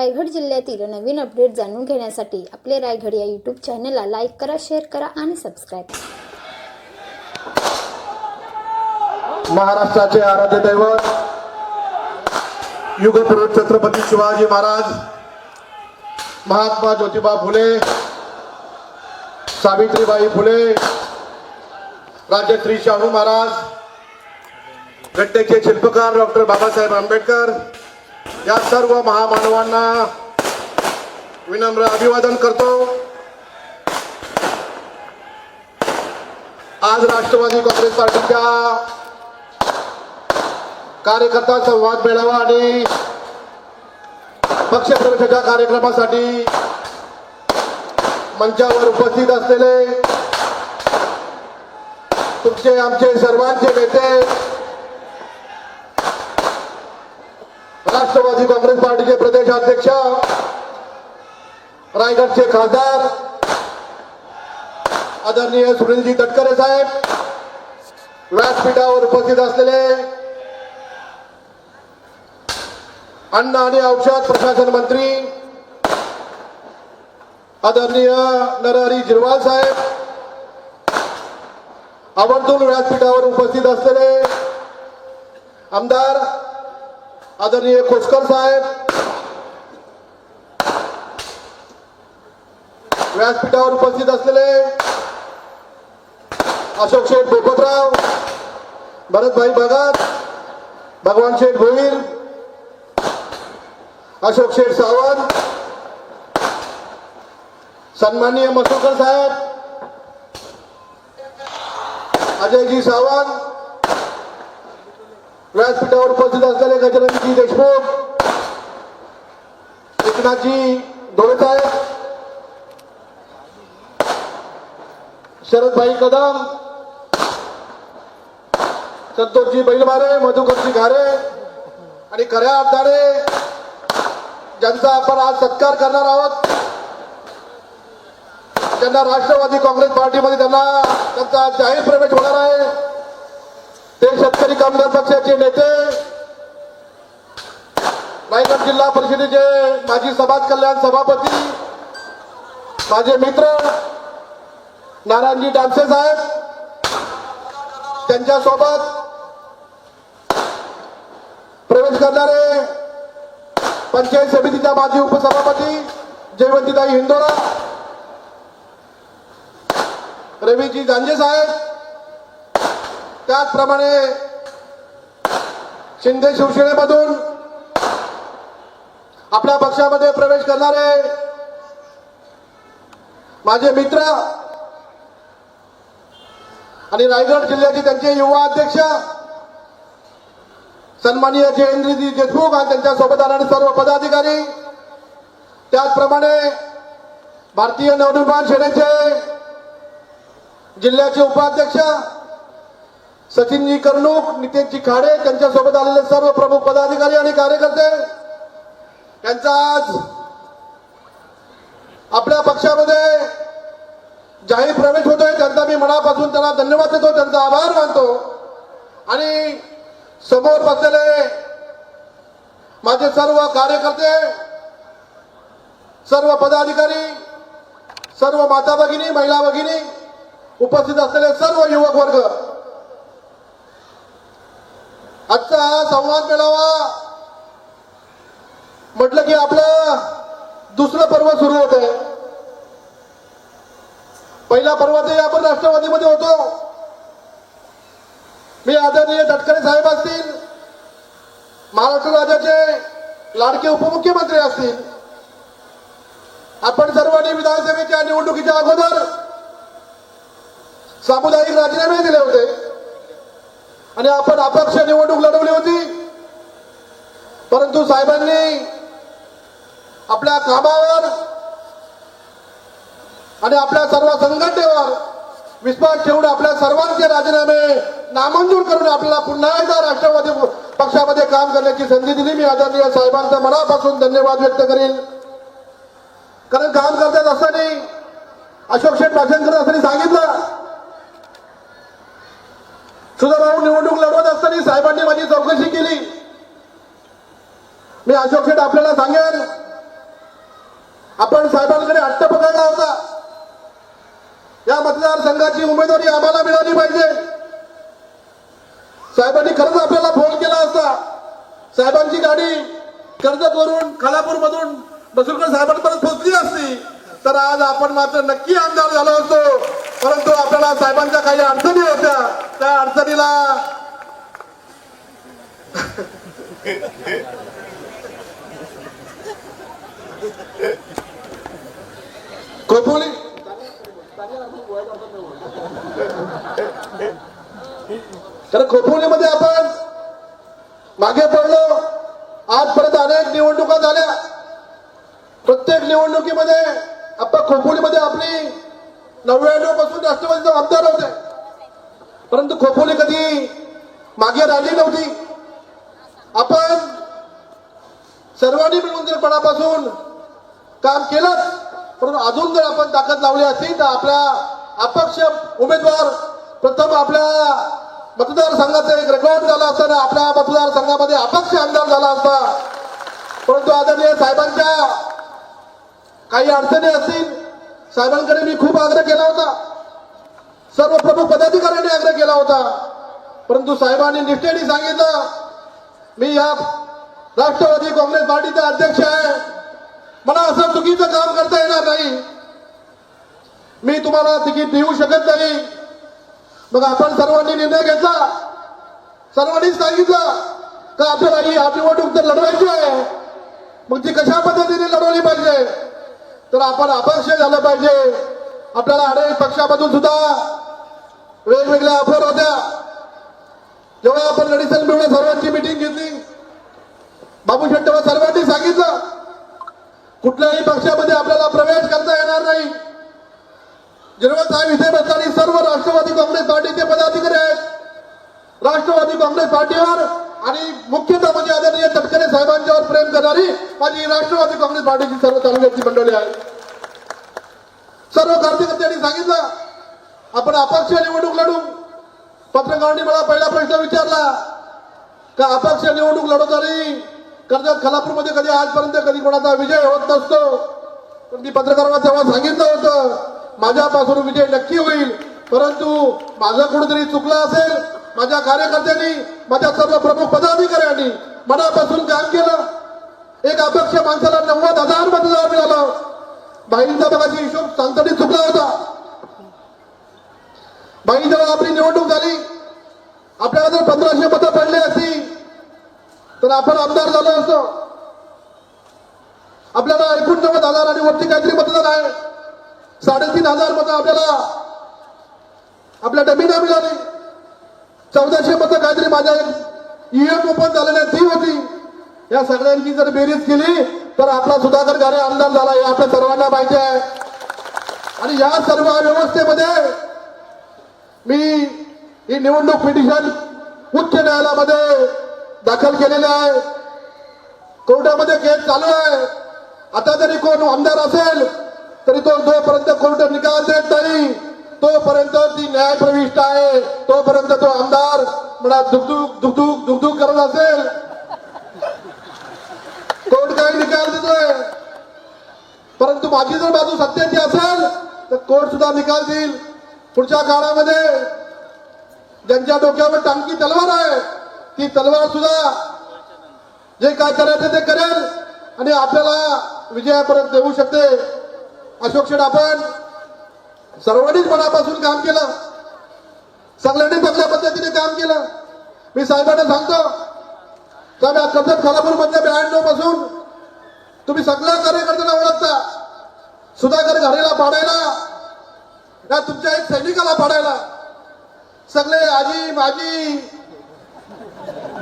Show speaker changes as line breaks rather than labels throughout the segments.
रायगड जिल्ह्यातील नवीन अपडेट जाणून घेण्यासाठी आपले रायगड या यूट्यूब चॅनलला लाईक करा शेअर करा आणि सबस्क्राईब करा
महाराष्ट्राचे आराध्य दैवत युगपुरुष छत्रपती शिवाजी महाराज महात्मा ज्योतिबा फुले सावित्रीबाई फुले राजश्री शाहू महाराज घटनेचे शिल्पकार डॉक्टर बाबासाहेब आंबेडकर या सर्व महामानवांना विनम्र अभिवादन करतो. आज राष्ट्रवादी काँग्रेस पार्टीच्या कार्यकर्ता संवाद मेळावा आणि पक्षप्रवेशाच्या कार्यक्रमासाठी मंचावर उपस्थित असलेले तुमचे आमचे सर्वांचे नेते राष्ट्रवादी काँग्रेस पार्टीचे प्रदेशाध्यक्ष रायगडचे खासदार आदरणीय सुनीलजी तटकरे साहेब व्यासपीठावर उपस्थित असलेले अन्न आणि औषध प्रशासन मंत्री आदरणीय नरहरी जिरवाल साहेब आवर्जून व्यासपीठावर उपस्थित असलेले आमदार आदरणीय कोसकर साहेब. व्यासपीठावर उपस्थित असलेले अशोक शेठ बोपतराव भरतभाई भगत भगवान शेठ भोईर अशोक शेठ सावंत सन्माननीय मसुरकर साहेब अजयजी सावंत व्यासपीठावर उपस्थित असलेले गजरंगजी देशमुख एकनाथजी साहेब शरदभाई कदम संतोषजी बैलमारे मधुकरजी घारे आणि खऱ्या अर्थाने ज्यांचा आपण आज सत्कार करणार आहोत त्यांना राष्ट्रवादी काँग्रेस पार्टीमध्ये त्यांना त्यांचा जाहीर प्रवेश होणार आहे. ते शेतकरी कामगार पक्षाचे नेते रायगड जिल्हा परिषदेचे माजी समाज कल्याण सभापती माझे मित्र नारायणजी डांसे साहेब त्यांच्यासोबत प्रवेश करणारे पंचायत समितीच्या माजी उपसभापती जयवंतीताई हिंदोळा रवीजी गांजे साहेब त्याचप्रमाणे शिंदे शिवसेनेमधून आपल्या पक्षामध्ये प्रवेश करणारे माझे मित्र आणि रायगड जिल्ह्याचे त्यांचे युवा अध्यक्ष सन्माननीय जयेंद्रजी देशमुख आणि त्यांच्यासोबत आणि सर्व पदाधिकारी त्याचप्रमाणे भारतीय नवनिर्माण सेनेचे जिल्ह्याचे उपाध्यक्ष सचिनजी कर्णूक नितीनजी खाडे त्यांच्यासोबत आलेले सर्व प्रमुख पदाधिकारी आणि कार्यकर्ते. यांचा आज आपल्या पक्षामध्ये जाहीर प्रवेश होतोय. त्यांचा मी मनापासून त्यांना धन्यवाद देतो त्यांचा आभार मानतो. आणि समोर बसलेले माझे सर्व कार्यकर्ते सर्व पदाधिकारी सर्व माता भगिनी महिला भगिनी उपस्थित असलेले सर्व युवक वर्ग आजचा हा संवाद मेळावा. म्हटलं की आपलं दुसरं पर्व सुरू होत आहे पहिला पर्व ते आपण राष्ट्रवादीमध्ये होतो. मी आदरणीय तटकरे साहेब असतील महाराष्ट्र राज्याचे लाडके उपमुख्यमंत्री असतील आपण सर्वांनी विधानसभेच्या निवडणुकीच्या अगोदर सामुदायिक राजीनामे दिले होते. आणि आपण अपक्ष निवडणूक लढवली होती. परंतु साहेबांनी आपल्या कामावर आणि आपल्या सर्व संघटनेवर विश्वास ठेवून आपल्या सर्वांचे राजीनामे नामंजूर करून आपल्याला पुन्हा एकदा राष्ट्रवादी पक्षामध्ये काम करण्याची संधी दिली. मी आदरणीय साहेबांचा मनापासून धन्यवाद व्यक्त करेन. कारण काम करतात असताना अशोक शेठ भाषण करत असताना सांगितलं सुधाभाऊ निवडणूक लढवत असताना साहेबांनी माझी चौकशी केली. मी अशोक शेठ आपल्याला सांगेन आपण साहेबांकडे हट्ट पकडला होता. या मतदारसंघाची उमेदवारी आम्हाला मिळाली पाहिजे. साहेबांनी खरंच आपल्याला फोन केला असता. साहेबांची गाडी कर्जत वरून खालापूर मधून बसुरकर साहेबांपर्यंत पोहोचली असती. तर आज आपण मात्र नक्की आमदार झालो असतो. परंतु आपल्याला साहेबांच्या काही अडचणी होत्या. त्या अडचणीला कोपोली तर खोपोलीमध्ये आपण मागे पडलो. आजपर्यंत अनेक निवडणुका झाल्या. प्रत्येक निवडणुकीमध्ये आपण खोपोलीमध्ये आपली नव्याण्णवपासून राष्ट्रवादीचा आमदार होते. परंतु खोपोली कधी मागे राहिली नव्हती. आपण सर्वांनी मिळून जर पणापासून काम केलं परंतु अजून जर आपण ताकद लावली असती तर आपला अपक्ष उमेदवार प्रथम आपल्या मतदारसंघाचा एक रेकॉर्ड झाला असताना आपल्या मतदारसंघामध्ये अपक्ष आमदार झाला असता. परंतु आदरणीय साहेबांच्या काही अडचणी असतील साहेबांकडे मी खूप आग्रह केला होता. सर्व प्रमुख पदाधिकाऱ्यांनी आग्रह केला होता. परंतु साहेबांनी निष्ठेने सांगितलं मी या राष्ट्रवादी काँग्रेस पार्टीचा अध्यक्ष आहे. मला असं चुकीचं काम करता येणार नाही. मी तुम्हाला तिकीट देऊ शकत नाही. मग आपण सर्वांनी निर्णय घेतला. सर्वांनीच सांगितलं का आपल्याला ही आप निवडणूक तर लढवायची आहे. मग ती कशा पद्धतीने लढवली पाहिजे? तर आपण अपक्ष झालं पाहिजे. आपल्याला अनेक पक्षामधून सुद्धा वेगवेगळ्या ऑफर होत्या. जेव्हा आपण लढीसन मिळून सर्वांची मिटिंग घेतली बाबू शेट्ट सर्वांनी सांगितलं कुठल्याही पक्षामध्ये आपल्याला प्रवेश करता येणार नाही. जेव्हा साहेब इथे बसणारी सर्व राष्ट्रवादी काँग्रेस पार्टीचे पदाधिकारी आहेत. राष्ट्रवादी काँग्रेस पार्टीवर आणि मुख्यतः म्हणजे आदरणीय तटकरे साहेबांच्यावर प्रेम करणारी माझी राष्ट्रवादी काँग्रेस पार्टीची सर्व तालुक्याची मंडळी आहे सर्व कार्यकर्त्यांनी सांगितलं आपण अपक्ष निवडणूक लढू. पत्रकारांनी मला पहिला प्रश्न विचारला का अपक्ष निवडणूक लढवताना कर्जत खालापूरमध्ये कधी आजपर्यंत कधी कोणाचा विजय होत नसतो? पण मी पत्रकारांना तेव्हा सांगितलं होतं माझ्यापासून विजय नक्की होईल. परंतु माझं कुठेतरी चुकलं असेल माझ्या कार्यकर्त्यांनी माझ्या सर्व प्रमुख पदाधिकाऱ्यांनी मनापासून काम केलं. एक अपक्ष माणसाला नव्वद हजार मतदार मिळालं बाईंचा बघाची हिशोब सांगताना चुकला होता. बाई जेव्हा आपली निवडणूक झाली आपल्याला जर पंधराशे मतं पडले असती तर आपण आमदार झालो असतो. आपल्याला एकोणनव्वद हजार आणि वरती काहीतरी मतदान आहे. साडेतीन हजार मतं आपल्याला आपल्या डमीना मिळाली. चौदाशे मतं काहीतरी माझ्या ईएम ओपन झालेल्या ती होती. या सगळ्यांची जर बेरीज केली तर आपला सुधाकर गारे आमदार झाला हे आपल्या सर्वांना माहिती आहे. आणि या सर्व व्यवस्थेमध्ये मी ही निवडणूक पिटिशन उच्च न्यायालयामध्ये दाखल केलेले आहे. कोर्टामध्ये केस चालू आहे. आता जरी कोण आमदार असेल तरी तो जोपर्यंत कोर्ट निकाल देत नाही. तोपर्यंत ती न्याय प्रविष्ट आहे तोपर्यंत तो आमदार म्हणा दुखदुख दुखदुख दुखदुख करत असेल. कोर्ट काय निकाल देतोय. परंतु माझी जर बाजू सत्याची असेल तर कोर्ट सुद्धा निकाल देईल. पुढच्या काळामध्ये ज्यांच्या डोक्यावर टांकी तलवार आहे ती तलवार सुद्धा जे काय करायचं ते करेल आणि आपल्याला विजयापर्यंत देऊ शकते. अशोक शेठ आपण सर्वांनीच मनापासून काम केलं. सगळ्यांनी चांगल्या पद्धतीने काम केलं. मी साहेबांना सांगतो साहेब आज कर्जत खालापूर मधल्या ब्याण्णवपासून तुम्ही सगळ्या कार्यकर्त्यांना ओळखता. सुधाकर घरेला पाडायला ना तुमच्या एक सैनिकाला पाडायला. सगळे आजी माजी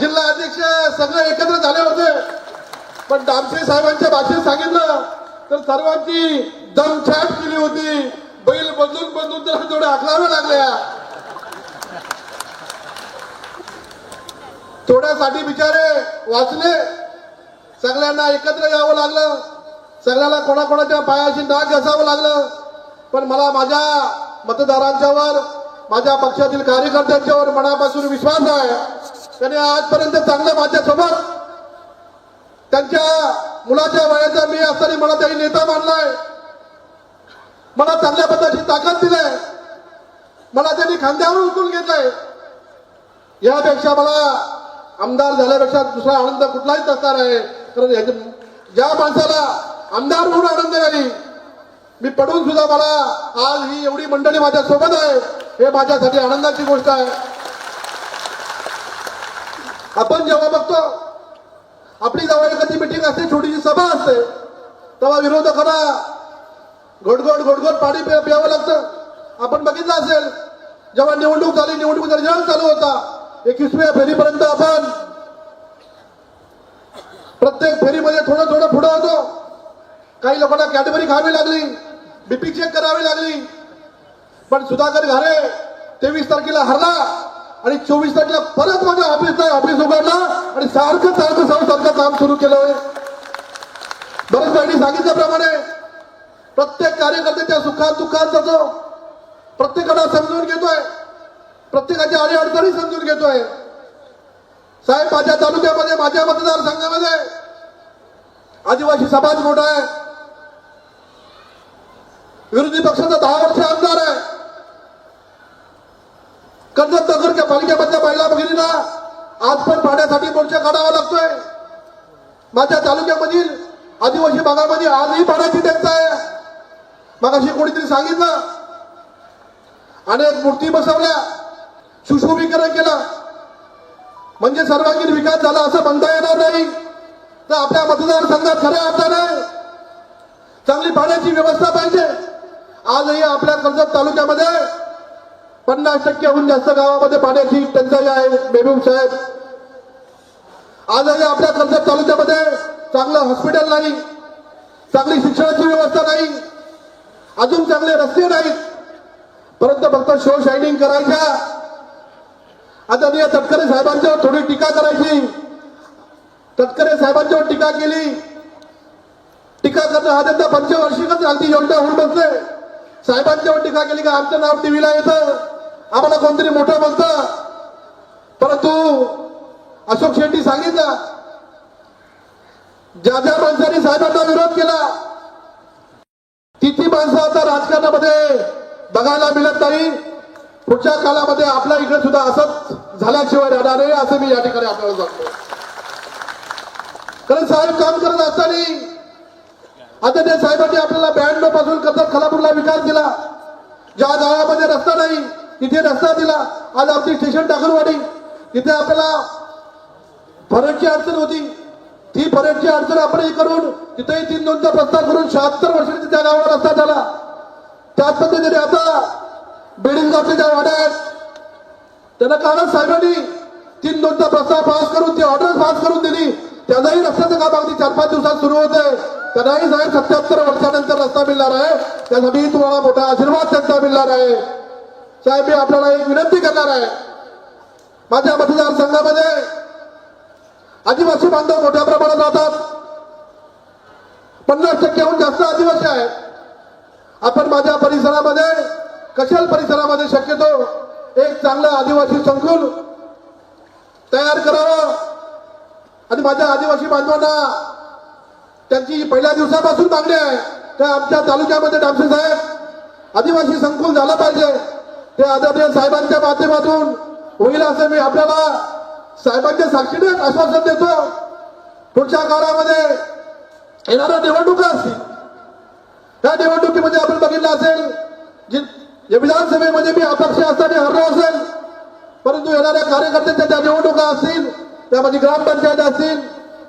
जिल्हा अध्यक्ष सगळे एकत्र झाले होते. पण दामसे साहेबांच्या भाषेत सांगितलं तर सर्वांची दमछाट केली होती. बैल बदलून बदलून तर थोडे आखलावे लागल्या. थोड्यासाठी बिचारे वाचले. सगळ्यांना एकत्र यावं लागलं. सगळ्याला कोणाकोणाच्या पायाशी नाक घसावं लागलं. पण मला माझ्या मतदारांच्यावर माझ्या पक्षातील कार्यकर्त्यांच्यावर मनापासून विश्वास आहे. त्यांनी आजपर्यंत चांगलं माझ्यासोबत त्यांच्या मुलाच्या वयाचा मी असताना मला त्यांनी नेता मानलाय. मला चांगल्या पद्धतीची ताकद दिलंय. मला त्यांनी खांद्यावर उचलून घेतलंय. यापेक्षा मला आमदार झाल्यापेक्षा दुसरा आनंद कुठलाही नसणार आहे कारण ह्याच्या- ज्या माणसाला आमदार म्हणून आनंद झाली मी पडून सुद्धा मला आज ही एवढी मंडळी माझ्या सोबत आहे. हे माझ्यासाठी आनंदाची गोष्ट आहे. आपण जेव्हा बघतो आपली जेव्हा एखादी मिटिंग असते छोटीशी सभा असते तेव्हा विरोधकांना घोडघोड घोडघोड पाणी प्या- प्यावं लागतं. आपण बघितलं असेल जेव्हा निवडणूक झाली निवडणूक रिझल्ट चालू होता. एकवीसव्या फेरीपर्यंत आपण प्रत्येक फेरीमध्ये थोडं थोडं पुढं होतो. काही लोकांना कॅटेगरी खावी लागली बीपी चेक करावी लागली. पण सुधाकर घारे तेवीस तारखेला हरला आणि चोवीस तारखेला परत माझ्या ऑफिसला ऑफिस उघडला आणि सारखं सारखं सारखं काम सुरू केलं बरेच जणांनी सांगितल्याप्रमाणे प्रत्येक कार्यकर्त्याच्या सुखात दुःखात जातो प्रत्येकाला समजून घेतोय प्रत्येकाच्या अडीअडचणी समजून घेतोय. साहेब माझ्या तालुक्यामध्ये माझ्या मतदारसंघामध्ये आदिवासी समाज मोठा आहे. विरोधी पक्षाचा दहा वर्ष आमदार आहे. कर्जत नगर पालिकेमधल्या महिला भगिनीला आज पण पाण्यासाठी मोर्चा काढावा लागतोय. माझ्या तालुक्यामधील आदिवासी भागामध्ये आजही पाण्याची टंचाई आहे. मगाशी कोणीतरी सांगितलं? अनेक मूर्ती बसवल्या सुशोभीकरण केलं. म्हणजे सर्वांगीण विकास झाला असं म्हणता येणार नाही. तर आपल्या मतदारसंघात खऱ्या अर्थाने चांगली पाण्याची व्यवस्था पाहिजे. आजही आपल्या कर्जत तालुक्यामध्ये पन्नास टक्क्याहून जास्त गावामध्ये पाण्याची टंचाई आहे मेहबूब साहेब. आजही आपल्या कर्जत तालुक्यामध्ये चांगलं हॉस्पिटल नाही चांगली शिक्षणाची व्यवस्था नाही. अजून चांगले रस्ते नाहीत. परंतु फक्त शो शायनिंग करायच्या आदरणीय तटकरे साहेबांच्यावर थोडी टीका करायची. तटकरे साहेबांच्यावर टीका केली. टीका करणं हा त्यांचा पंचवार्षिकच अगदी योजना होऊन बसले. साहेबांच्यावर टीका केली का आमचं नाव टीव्हीला येतं. आम्हाला कोणतरी मोठं बोलतं परंतु अशोक शेट्टी सांगितलं ज्या ज्या माणसांनी साहेबांना विरोध केला किती माणसं आता राजकारणामध्ये बघायला मिळत नाही? पुढच्या काळामध्ये आपल्या इकडे सुद्धा असंच झाल्याशिवाय राहणार नाही असं मी या ठिकाणी आपल्याला सांगतो. कारण साहेब काम करत असताना आता त्या साहेबांनी आपल्याला ब्याण्णवपासून कर्जत खालापूरला विकास दिला. ज्या गावामध्ये रस्ता नाही तिथे रस्ता दिला. आज आमची स्टेशन टाकरवाडी तिथे आपल्याला फरकची अडचण होती. ती पर्यटची अडचण आपण हे करून तिथेही तीन दोनचा प्रस्ताव करून शहात्तर वर्षांनी त्या गावाला रस्ता झाला. त्याच पद्धतीने आता बिल्डिंग आपल्या ज्या वाड्या आहेत. त्यांना कालच साहेबांनी तीन दोनचा प्रस्ताव पास करून ती ऑर्डर पास करून दिली. त्यांनाही रस्त्याचं काम अगदी चार पाच दिवसात सुरू आहे त्यांनाही साहेब सत्याहत्तर वर्षानंतर रस्ता मिळणार आहे. त्यासाठी तुम्हाला मोठा आशीर्वाद त्यांचा मिळणार आहे. साहेब मी आपल्याला एक विनंती करणार आहे. माझ्या मतदारसंघामध्ये आदिवासी बांधव मोठ्या प्रमाणात राहतात. पन्नास टक्क्याहून जास्त आदिवासी आहेत. आपण माझ्या परिसरामध्ये कशाल परिसरामध्ये शक्यतो एक चांगलं आदिवासी संकुल तयार करावं. आणि माझ्या आदिवासी बांधवांना त्यांची पहिल्या दिवसापासून मागणी आहे. त्या आमच्या तालुक्यामध्ये डामसे साहेब आदिवासी संकुल झालं पाहिजे. ते आदरणीय साहेबांच्या माध्यमातून होईल असं मी आपल्याला साहेबांच्या साक्षीने आश्वासन देतो पुढच्या काळामध्ये येणाऱ्या निवडणुका असतील. त्या निवडणुकीमध्ये आपण बघितलं असेल जी विधानसभेमध्ये मी अपक्ष असताना हरलो असेल परंतु येणाऱ्या कार्यकर्त्यांच्या त्या निवडणुका असतील त्यामध्ये ग्रामपंचायत असतील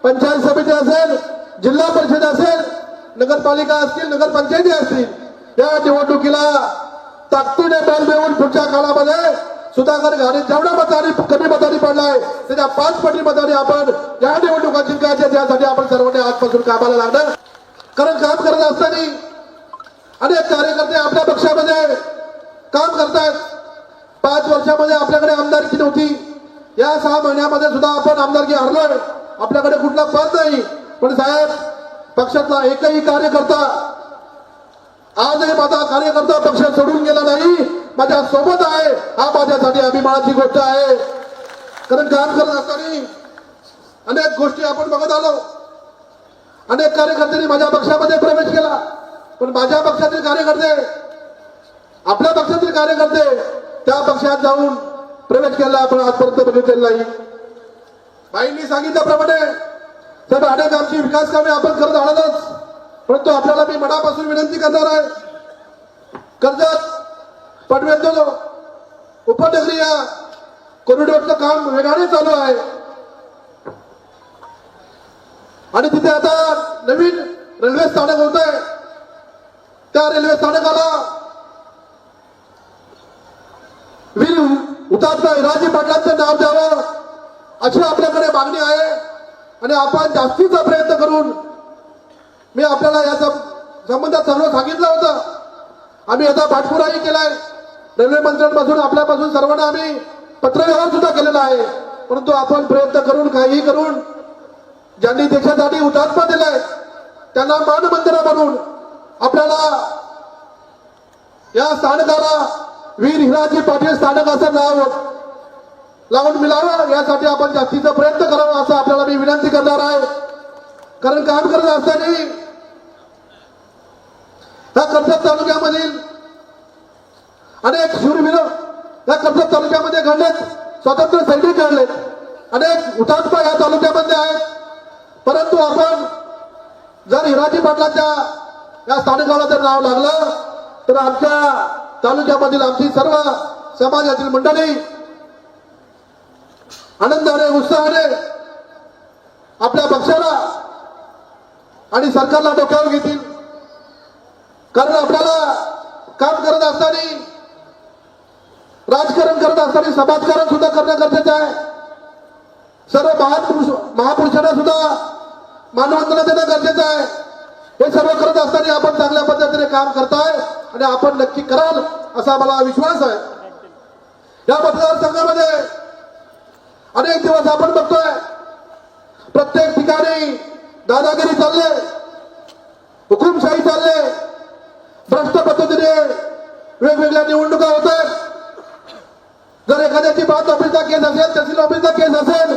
पंचायत समिती असेल जिल्हा परिषद असेल नगरपालिका असतील नगरपंचायती असतील या निवडणुकीला ताकदीने बल देऊन पुढच्या काळामध्ये सुधाकर घाणे जेवढा मतदारी कमी मतदारी पडलाय त्याच्या पाच पटी मतदारी आपण या निवडणुका जिंकायच्या त्यासाठी आपण सर्वांनी आजपासून कामाला लागणार. कारण काम करत असताना अनेक कार्यकर्ते आपल्या पक्षामध्ये काम करतात. पाच वर्षामध्ये आपल्याकडे आमदारकी नव्हती. या सहा महिन्यामध्ये सुद्धा आपण आमदारकी हरलोय. आपल्याकडे कुठला पद नाही. पण साहेब पक्षातला एकही कार्यकर्ता आजही माझा कार्यकर्ता पक्ष सोडून गेला नाही. माझ्या सोबत आहे. हा माझ्यासाठी अभिमानाची गोष्ट आहे. कारण काम करत असताना अनेक गोष्टी आपण बघत आलो. अनेक कार्यकर्त्यांनी माझ्या पक्षामध्ये प्रवेश केला. पण माझ्या पक्षातील कार्यकर्ते आपल्या पक्षातील कार्यकर्ते त्या पक्षात जाऊन प्रवेश केला आपण आजपर्यंत बघितलेला नाही. बाईंनी सांगितल्याप्रमाणे साहेब अनेक आमची विकास कामे आपण करत आहोतच परंतु आपल्याला मी मनापासून विनंती करणार आहे कर्जत पटवेंदो उपनगरी या कॉरिडॉरचं काम वेगाने चालू आहे. आणि तिथे आता नवीन रेल्वे स्थानक होत आहे. त्या रेल्वे स्थानकाला वीर हुतात्मा इराजी पाटलांचं नाव द्यावं अशी आपल्याकडे मागणी आहे. आणि आपण जास्तीचा प्रयत्न करून मी आपल्याला या संबंधात सर्व सांगितलं होतं. आम्ही आता पाठपुराही केलाय. रेल्वे मंत्र्यांपासून आपल्यापासून सर्वांना आम्ही पत्रव्यवहार सुद्धा केलेला आहे. परंतु आपण प्रयत्न करून काहीही करून ज्यांनी देशासाठी हुतात्मा दिलाय त्यांना मानमंदिरा बनवून आपल्याला या स्थानकाला वीर हिराजी पाटील स्थानक असं नाव लावून मिळावं. यासाठी आपण जास्तीचा प्रयत्न करावा असं आपल्याला मी विनंती करणार आहे. कारण काम करत असताना या कर्जत तालुक्यामधील अनेक शूरवीर या कर्जत तालुक्यामध्ये घडलेत. स्वतंत्र सैनिक घडलेत. अनेक हुतात्मा या तालुक्यामध्ये आहेत. परंतु आपण जर हिराजी पाटलाच्या या स्थानकाला जर नाव लागलं तर आमच्या तालुक्यामधील आमची सर्व समाजातील मंडळी आनंदाने उत्साहाने आपल्या पक्षाला आणि सरकारला डोक्यावर घेतील. कारण आपल्याला काम करत असताना राजकारण करत असताना समाजकारण सुद्धा करणं गरजेचं आहे. सर्व महापुरुष महापुरुषांना सुद्धा मानवंदना देणं गरजेचं आहे. हे सर्व करत असताना आपण चांगल्या पद्धतीने काम करताय आणि आपण नक्की कराल असा मला विश्वास आहे. या मतदारसंघामध्ये अनेक दिवस आपण बघतोय प्रत्येक ठिकाणी दादागिरी चालले हुकुमशाही चालले भ्रष्ट पद्धतीने वेगवेगळ्या निवडणुका होत आहेत. जर एखाद्याची बात ऑफिसचा केस असेल तहसील ऑफिसचा केस असेल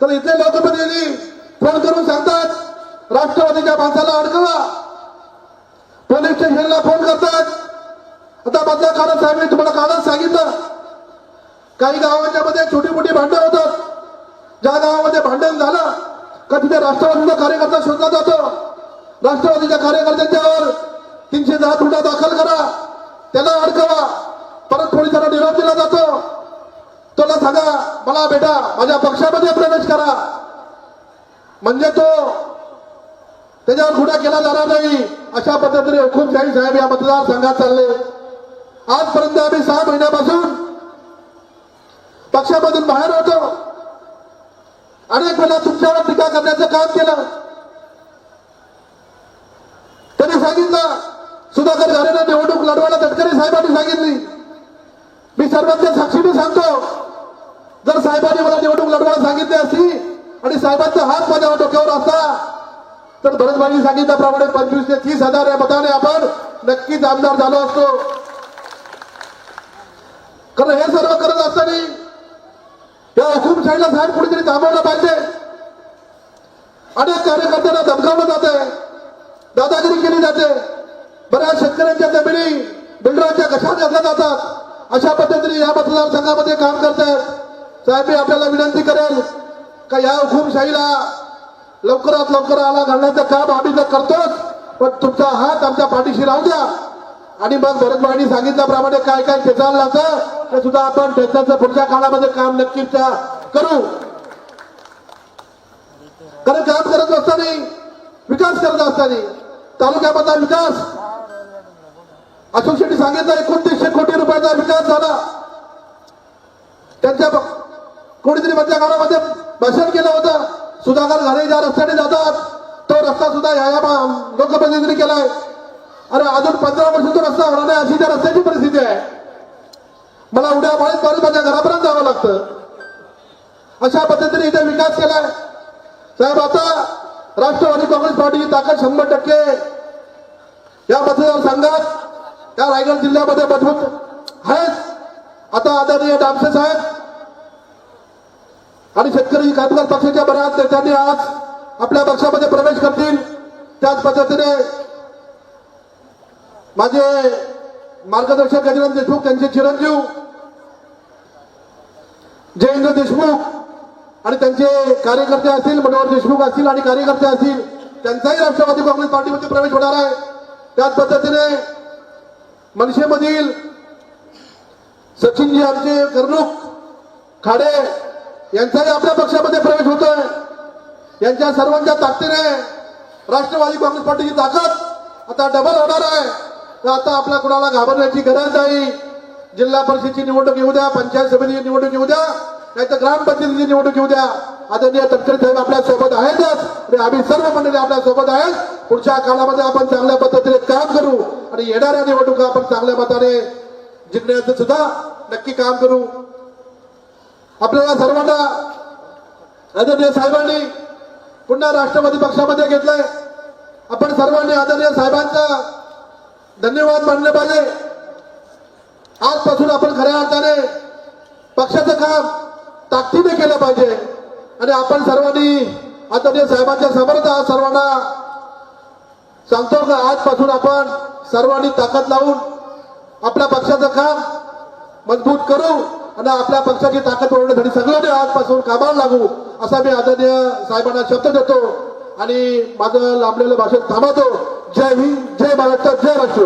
तर इथले लोकप्रतिनिधी फोन करून सांगतात राष्ट्रवादीच्या माणसाला अडकवा. पोलीस स्टेशनला फोन करतात. आता मधल्या काळात साहेब मी तुम्हाला कारण सांगितलं. काही गावांच्या मध्ये छोटी मोठी भांडणं होतात. ज्या गावामध्ये भांडण झालं का तिथे राष्ट्रवादीचा कार्यकर्ता शोधला जातो. राष्ट्रवादीच्या कार्यकर्त्यांच्यावर तीनशे दहा तुटा दाखल करा. त्याला अडकवा. परत पोलिसांना निरोप दिला जातो. त्याला सांगा मला बेटा माझ्या पक्षामध्ये प्रवेश करा. म्हणजे तो त्याच्यावर गुन्हा केला जाणार नाही. अशा पद्धतीने हुकुमशाही साहेब या मतदारसंघात चालले. आजपर्यंत आम्ही सहा महिन्यापासून पक्षामधून बाहेर होतो. अनेक वेळा तुमच्यावर टीका करण्याचं काम केलं त्यांनी सांगितलं सुधाकर झालेला निवडणूक लढवायला तटकरे साहेबांनी सांगितली. मी सर्वांच्या साक्षीने सांगतो. जर साहेबांनी मला निवडणूक लढवायला सांगितली असती आणि साहेबांचा हात माझ्या डोक्यावर असता तर भरतभाईंनी सांगितल्याप्रमाणे पंचवीस ते तीस हजार या मताने आपण नक्कीच आमदार झालो असतो. कारण हे सर्व करत असताना या साईडला साहेब कुठेतरी थांबवलं पाहिजे. अनेक कार्यकर्त्यांना धमकावलं जाते दादागिरी केली जाते. बऱ्याच शेतकऱ्यांच्या जमिनी बिल्डरांच्या कशा घेतल्या जातात? अशा पद्धतीने या मतदारसंघामध्ये काम करतायत. साहेब मी आपल्याला विनंती करेल का या हुकुमशाहीला लवकरात लवकर आला घालण्याचं काम आम्ही तर करतोच पण तुमचा हात आमच्या पाठीशी राहू द्या. आणि मग भरतभाईंनी सांगितल्याप्रमाणे काय काय खेचायला लागतं ते सुद्धा आपण त्याच्याचं पुढच्या काळामध्ये काम नक्कीच करू. कारण काम करत असताना विकास करत असताना तालुक्यामधला विकास अशोक शेट्टी सांगितलं एकोणतीसशे कोटी रुपयाचा विकास झाला. त्यांच्या कोणीतरी मधल्या काळामध्ये भाषण केलं होतं सुधाकर घरे ज्या रस्त्याने जातात तो रस्ता सुद्धा या या लोकप्रतिनिधींनी केलाय. अरे अजून पंधरा वर्ष तो रस्ता होणार नाही अशी त्या रस्त्याची परिस्थिती आहे. मला उड्या माळीत मारून माझ्या घरापर्यंत जावं लागतं. अशा पद्धतीने इथे विकास केलाय. साहेब आता राष्ट्रवादी काँग्रेस पार्टीची ताकद शंभर टक्के. या मतदारसंघात या रायगड जिल्ह्यामध्ये मजबूत आहेत आता आदरणीय डामसे साहेब आणि शेतकरी कामगार पक्षाच्या बऱ्याच नेत्यांनी आज आपल्या पक्षामध्ये प्रवेश करतील. त्याच पद्धतीने माझे मार्गदर्शक गजानन देशमुख त्यांचे चिरंजीव जयेंद्र देशमुख आणि त्यांचे कार्यकर्ते असतील मनोहर देशमुख असतील आणि कार्यकर्ते असतील त्यांचाही राष्ट्रवादी काँग्रेस पार्टीमध्ये प्रवेश होणार आहे. त्याच पद्धतीने मनसेमधील सचिनजी आमचे कर्णूक खाडे यांचाही आपल्या पक्षामध्ये प्रवेश होतोय. यांच्या सर्वांच्या ताकदीने राष्ट्रवादी काँग्रेस पार्टीची ताकद आता डबल होणार आहे. तर आता आपल्या कुणाला घाबरण्याची गरज नाही. जिल्हा परिषदेची निवडणूक येऊ द्या पंचायत समितीची निवडणूक येऊ द्या. नाही तर ग्रामपंचायतीची निवडणूक घेऊ द्या. आदरणीय तटकरे साहेब आपल्यासोबत आहेतच आणि आम्ही सर्व मंडळी आपल्यासोबत आहेत. पुढच्या काळामध्ये आपण चांगल्या पद्धतीने काम करू आणि येणाऱ्या निवडणुका आपण चांगल्या मताने जिंकण्याचं सुद्धा नक्की काम करू. आपल्याला सर्वांना आदरणीय साहेबांनी पुन्हा राष्ट्रवादी पक्षामध्ये घेतलंय. आपण सर्वांनी आदरणीय साहेबांचा धन्यवाद मानले पाहिजे. आजपासून आपण खऱ्या अर्थाने पक्षाचं काम ताकदीने केलं पाहिजे. आणि आपण सर्वांनी आदरणीय साहेबांच्या समर्थ आज सर्वांना सांगतो का आजपासून आपण सर्वांनी ताकद लावून आपल्या पक्षाचं काम मजबूत करू आणि आपल्या पक्षाची ताकद वाढवण्यासाठी सगळ्यांनी आजपासून कामाला लागू असा मी आदरणीय साहेबांना शब्द देतो. आणि माझं लांबलेलं भाषण थांबवतो. जय हिंद जय महाराष्ट्र जय राष्ट्र